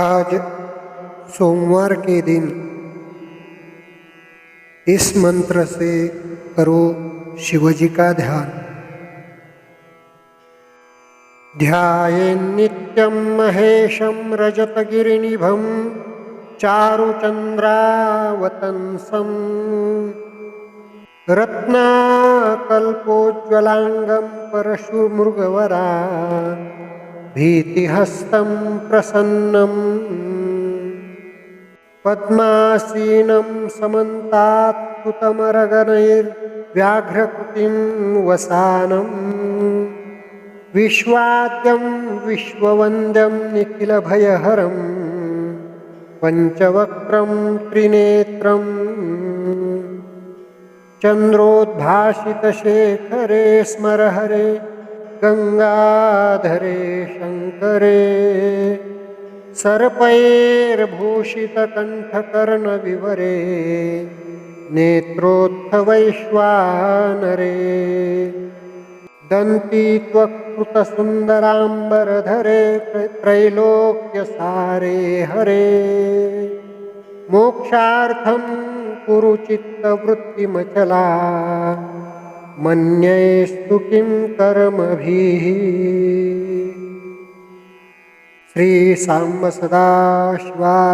आज सोमवार के दिन इस मंत्र से करो शिवजी का ध्यान। ध्यायेन्नित्यं महेशं रजतगिरिनिभं चारुचन्द्रावतंसम् रत्नाकल्पोज्ज्वलाङ्गं परशुमृगवरा भीतिहस्तं प्रसन्नं। पद्मासीनं समन्तात्कुतमरगणैर्व्याघ्रकृतिं वसानं। विश्वाद्यं विश्ववन्द्यं निखिलभयहरं। पञ्चवक्त्रं त्रिनेत्रं। चन्द्रोद्भाषितशेखरे स्मरहरे गङ्गाधरे शङ्करे सर्पैर्भूषितकण्ठकर्णविवरे नेत्रोत्थवैश्वानरे दन्ती त्वक्कृतसुन्दराम्बरधरे त्रैलोक्यसारे हरे। मोक्षार्थं कुरु चित्तवृत्तिमचला मन्येस्तु किं कर्मभिः? श्रीसाम्ब सदाशिवार्पणमस्तु